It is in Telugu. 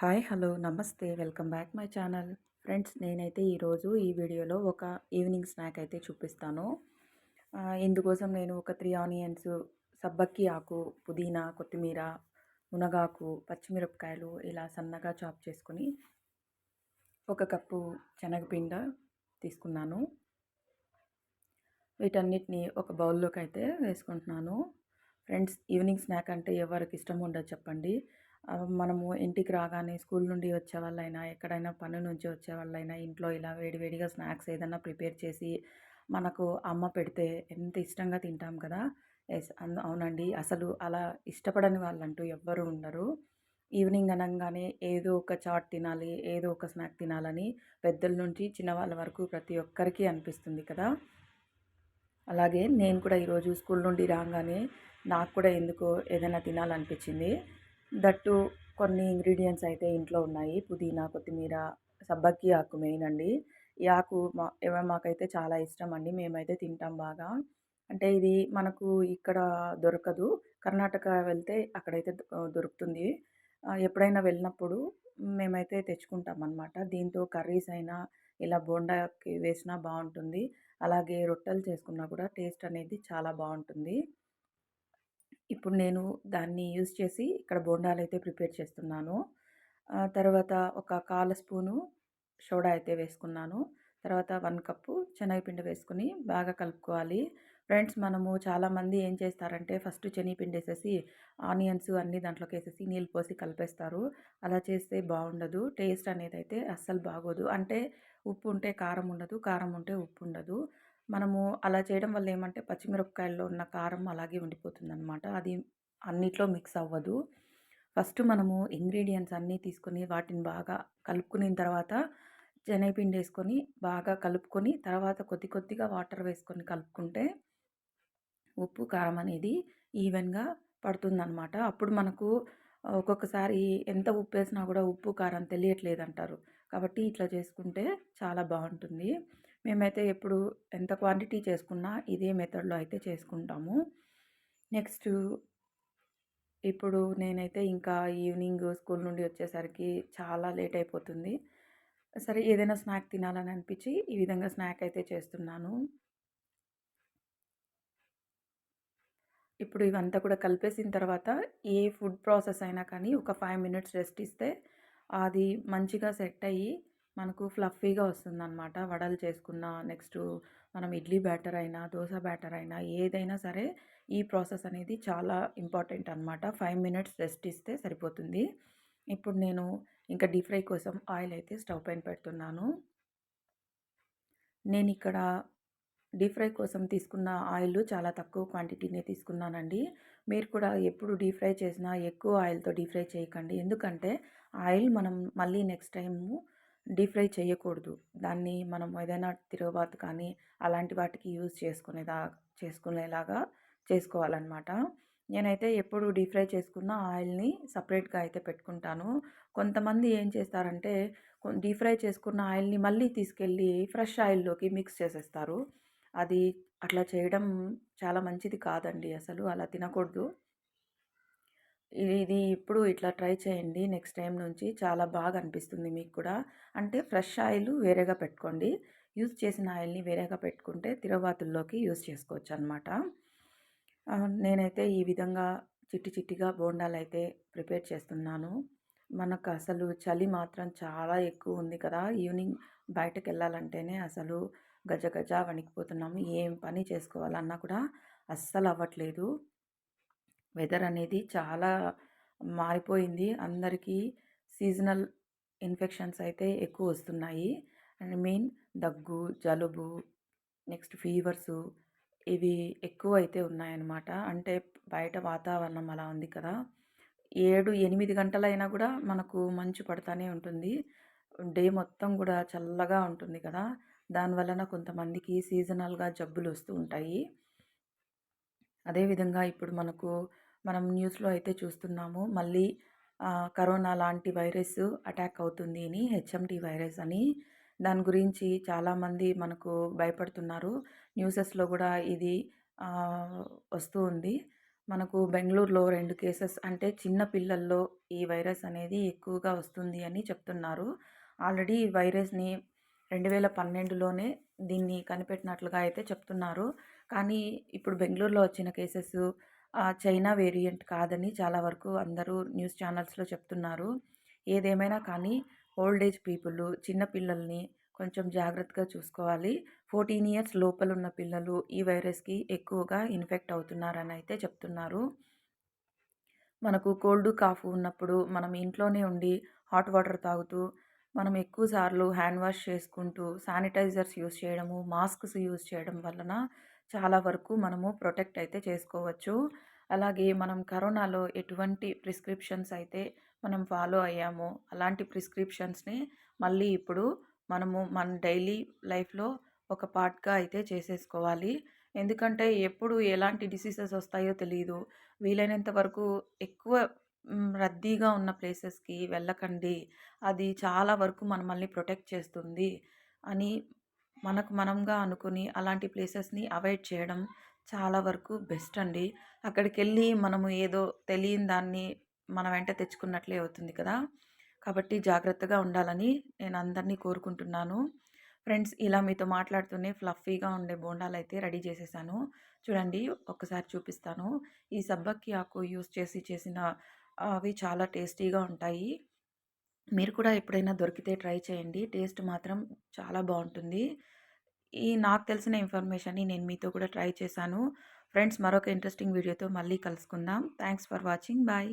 Hi hello namaste welcome back my channel. Friends నేనైతే ఈరోజు ఈ వీడియోలో ఒక ఈవినింగ్ స్నాక్ అయితే చూపిస్తాను. ఇందుకోసం నేను ఒక త్రీ ఆనియన్స్ సబ్బక్కి ఆకు పుదీనా కొత్తిమీర మునగాకు పచ్చిమిరపకాయలు ఇలా సన్నగా చాప్ చేసుకొని ఒక కప్పు శనగపిండ తీసుకున్నాను. వీటన్నిటిని ఒక బౌల్లోకి అయితే వేసుకుంటున్నాను. ఫ్రెండ్స్ ఈవినింగ్ స్నాక్ అంటే ఎవరికి ఇష్టం ఉండదు చెప్పండి. మనము ఇంటికి రాగానే స్కూల్ నుండి వచ్చే వాళ్ళైనా ఎక్కడైనా పని నుంచి వచ్చే వాళ్ళైనా ఇంట్లో ఇలా వేడివేడిగా స్నాక్స్ ఏదైనా ప్రిపేర్ చేసి మనకు అమ్మ పెడితే ఎంత ఇష్టంగా తింటాం కదా! ఎస్ అవునండి. అసలు అలా ఇష్టపడని వాళ్ళంటూ ఎవ్వరూ ఉండరు. ఈవినింగ్ అనగానే ఏదో ఒక చాట్ తినాలి ఏదో ఒక స్నాక్ తినాలని పెద్దల నుంచి చిన్నవాళ్ళ వరకు ప్రతి ఒక్కరికి అనిపిస్తుంది కదా! అలాగే నేను కూడా ఈరోజు స్కూల్ నుండి రాగానే నాకు కూడా ఎందుకో ఏదైనా తినాలనిపించింది. దట్టు కొన్ని ఇంగ్రీడియంట్స్ అయితే ఇంట్లో ఉన్నాయి. పుదీనా కొత్తిమీర సబ్బక్కి ఆకు మెయిన్ అండి. ఈ ఆకు మా మాకైతే చాలా ఇష్టం అండి. మేమైతే తింటాం బాగా. అంటే ఇది మనకు ఇక్కడ దొరకదు. కర్ణాటక వెళ్తే అక్కడైతే దొరుకుతుంది. ఎప్పుడైనా వెళ్ళినప్పుడు మేమైతే తెచ్చుకుంటాం అన్నమాట. దీంతో కర్రీస్ అయినా ఇలా బోండాకి వేసినా బాగుంటుంది. అలాగే రొట్టెలు చేసుకున్నా కూడా టేస్ట్ అనేది చాలా బాగుంటుంది. ఇప్పుడు నేను దాన్ని యూజ్ చేసి ఇక్కడ బోండాలు అయితే ప్రిపేర్ చేస్తున్నాను. తర్వాత ఒక కాల స్పూను సోడా అయితే వేసుకున్నాను. తర్వాత వన్ కప్పు శనగపిండి వేసుకుని బాగా కలుపుకోవాలి. ఫ్రెండ్స్ మనము చాలామంది ఏం చేస్తారంటే ఫస్ట్ శనగపిండి వేసేసి ఆనియన్స్ అన్నీ దాంట్లోకి వేసేసి నీళ్ళు పోసి కలిపేస్తారు. అలా చేస్తే బాగుండదు. టేస్ట్ అనేది అయితే అస్సలు బాగోదు. అంటే ఉప్పు ఉంటే కారం ఉండదు కారం ఉంటే ఉప్పు ఉండదు. మనము అలా చేయడం వల్ల ఏమంటే పచ్చిమిరపకాయల్లో ఉన్న కారం అలాగే ఉండిపోతుంది అనమాట అది అన్నిట్లో మిక్స్ అవ్వదు. ఫస్ట్ మనము ఇంగ్రీడియంట్స్ అన్నీ తీసుకొని వాటిని బాగా కలుపుకున్న తర్వాత శనగపిండి వేసుకొని బాగా కలుపుకొని తర్వాత కొద్ది కొద్దిగా వాటర్ వేసుకొని కలుపుకుంటే ఉప్పు కారం అనేది ఈవెన్గా పడుతుందన్నమాట అప్పుడు మనకు ఒక్కొక్కసారి ఎంత ఉప్పు వేసినా కూడా ఉప్పు కారం తెలియట్లేదు అంటారు కాబట్టి ఇట్లా చేసుకుంటే చాలా బాగుంటుంది. మేమైతే ఎప్పుడు ఎంత క్వాంటిటీ చేసుకున్నా ఇదే మెథడ్లో అయితే చేసుకుంటాము. నెక్స్ట్ ఇప్పుడు నేనైతే ఇంకా ఈవినింగ్ స్కూల్ నుండి వచ్చేసరికి చాలా లేట్ అయిపోతుంది. సరే ఏదైనా స్నాక్ తినాలని అనిపించి ఈ విధంగా స్నాక్ అయితే చేస్తున్నాను. ఇప్పుడు ఇవంతా కూడా కలిపేసిన తర్వాత ఏ ఫుడ్ ప్రాసెస్ అయినా కానీ ఒక ఫైవ్ మినిట్స్ రెస్ట్ ఇస్తే అది మంచిగా సెట్ అయ్యి మనకు ఫ్లఫీగా వస్తుందన్నమాట. వడలు చేసుకున్న నెక్స్ట్ మనం ఇడ్లీ బ్యాటర్ అయినా దోశ బ్యాటర్ అయినా ఏదైనా సరే ఈ ప్రాసెస్ అనేది చాలా ఇంపార్టెంట్ అనమాట ఫైవ్ మినిట్స్ రెస్ట్ ఇస్తే సరిపోతుంది. ఇప్పుడు నేను ఇంకా డీప్ ఫ్రై కోసం ఆయిల్ అయితే స్టవ్ పైన పెడుతున్నాను. నేను ఇక్కడ డీప్ ఫ్రై కోసం తీసుకున్న ఆయిల్ చాలా తక్కువ క్వాంటిటీనే తీసుకున్నానండి. మీరు కూడా ఎప్పుడు డీప్ ఫ్రై చేసినా ఎక్కువ ఆయిల్తో డీప్ ఫ్రై చేయకండి. ఎందుకంటే ఆయిల్ మనం మళ్ళీ నెక్స్ట్ టైము డీప్ ఫ్రై చేయకూడదు. దాన్ని మనం ఏదైనా తిరగబాతు కానీ అలాంటి వాటికి యూజ్ చేసుకునేదా చేసుకునేలాగా చేసుకోవాలన్నమాట. నేనైతే ఎప్పుడు డీప్ ఫ్రై చేసుకున్న ఆయిల్ని సపరేట్గా అయితే పెట్టుకుంటాను. కొంతమంది ఏం చేస్తారంటే డీప్ ఫ్రై చేసుకున్న ఆయిల్ని మళ్ళీ తీసుకెళ్ళి ఫ్రెష్ ఆయిల్లోకి మిక్స్ చేసేస్తారు. అది అట్లా చేయడం చాలా మంచిది కాదండి అసలు. అలా తినకూడదు. ఇది ఇప్పుడు ఇట్లా ట్రై చేయండి. నెక్స్ట్ టైం నుంచి చాలా బాగా అనిపిస్తుంది మీకు కూడా. అంటే ఫ్రెష్ ఆయిల్ వేరేగా పెట్టుకోండి. యూజ్ చేసిన ఆయిల్ని వేరేగా పెట్టుకుంటే తిరవాతుల్లోకి యూజ్ చేసుకోవచ్చు అనమాట నేనైతే ఈ విధంగా చిట్టి చిట్టిగా బోండాలు అయితే ప్రిపేర్ చేస్తున్నాను. మనకు అసలు చలి మాత్రం చాలా ఎక్కువ ఉంది కదా. ఈవినింగ్ బయటకు వెళ్ళాలంటేనే అసలు గజ గజ వణికిపోతున్నాము. ఏం పని చేసుకోవాలన్నా కూడా అస్సలు అవ్వట్లేదు. వెదర్ అనేది చాలా మారిపోయింది. అందరికీ సీజనల్ ఇన్ఫెక్షన్స్ అయితే ఎక్కువ వస్తున్నాయి. అండ్ మెయిన్ దగ్గు జలుబు నెక్స్ట్ ఫీవర్సు ఇవి ఎక్కువ అయితే ఉన్నాయన్నమాట. అంటే బయట వాతావరణం అలా ఉంది కదా. ఏడు ఎనిమిది గంటలైనా కూడా మనకు మంచు పడతానే ఉంటుంది. డే మొత్తం కూడా చల్లగా ఉంటుంది కదా. దానివలన కొంతమందికి సీజనల్గా జబ్బులు వస్తూ ఉంటాయి. అదేవిధంగా ఇప్పుడు మనకు మనం న్యూస్లో అయితే చూస్తున్నాము మళ్ళీ కరోనా లాంటి వైరస్ అటాక్ అవుతుంది అని హెచ్ఎండి వైరస్ అని దాని గురించి చాలామంది మనకు భయపడుతున్నారు న్యూసెస్లో కూడా ఇది వస్తూ ఉంది మనకు బెంగళూరులో రెండు కేసెస్ అంటే చిన్న పిల్లల్లో ఈ వైరస్ అనేది ఎక్కువగా వస్తుంది అని చెప్తున్నారు. ఆల్రెడీ ఈ వైరస్‌ని 2012లోనే దీన్ని కనిపెట్టినట్లుగా అయితే చెప్తున్నారు. కానీ ఇప్పుడు బెంగళూరులో వచ్చిన కేసెస్ చైనా వేరియంట్ కాదని చాలా వరకు అందరూ న్యూస్ ఛానల్స్‌లో చెప్తున్నారు. ఏదేమైనా కానీ ఓల్డ్ ఏజ్ పీపుల్, చిన్న పిల్లల్ని కొంచెం జాగ్రత్తగా చూసుకోవాలి. 14 ఇయర్స్ లోపలున్న పిల్లలు ఈ వైరస్‌కి ఎక్కువగా ఇన్ఫెక్ట్ అవుతున్నారని అయితే చెప్తున్నారు. మనకు కోల్డ్, కాఫ్ ఉన్నప్పుడు మనం ఇంట్లోనే ఉండి హాట్ వాటర్ తాగుతూ, మనం ఎక్కువ సార్లు హ్యాండ్ వాష్ చేసుకుంటూ, శానిటైజర్స్ యూజ్ చేయడము, మాస్క్స్ యూజ్ చేయడం వలన చాలా వరకు మనము ప్రొటెక్ట్ అయితే చేసుకోవచ్చు. అలాగే మనం కరోనాలో ఎటువంటి ప్రిస్క్రిప్షన్స్ అయితే మనం ఫాలో అయ్యామో, అలాంటి ప్రిస్క్రిప్షన్స్‌ని మళ్ళీ ఇప్పుడు మనము మన డైలీ లైఫ్‌లో ఒక పార్ట్‌గా అయితే చేసేసుకోవాలి. ఎందుకంటే ఎప్పుడు ఎలాంటి డిసీజెస్ వస్తాయో తెలియదు వీలైనంత వరకు ఎక్కువ రద్దీగా ఉన్న ప్లేసెస్‌కి వెళ్ళకండి. అది చాలా వరకు మనమల్ని ప్రొటెక్ట్ చేస్తుంది అని మనకు మనంగా అనుకుని అలాంటి ప్లేసెస్‌ని అవాయిడ్ చేయడం చాలా వరకు బెస్ట్ అండి. అక్కడికి వెళ్ళి మనము ఏదో తెలియని దాన్ని మన వెంట తెచ్చుకున్నట్లే అవుతుంది కదా! కాబట్టి జాగ్రత్తగా ఉండాలని నేను అందరినీ కోరుకుంటున్నాను. ఫ్రెండ్స్ ఇలా మీతో మాట్లాడుతూనే ఫ్లఫీగా ఉండే బోండాలైతే రెడీ చేసేసాను. చూడండి ఒక్కసారి చూపిస్తాను. ఈ సబ్బక్కి ఆకు యూస్ చేసి చేసిన అవి చాలా టేస్టీగా ఉంటాయి. మీరు కూడా ఎప్పుడైనా దొరికితే ట్రై చేయండి. టేస్ట్ మాత్రం చాలా బాగుంటుంది ఈ నాకు తెలిసిన ఇన్ఫర్మేషన్‌ని నేను మీతో కూడా ట్రై చేశాను. ఫ్రెండ్స్ మరొక ఇంట్రెస్టింగ్ వీడియోతో మళ్ళీ కలుసుకుందాం. Thanks for watching. బాయ్.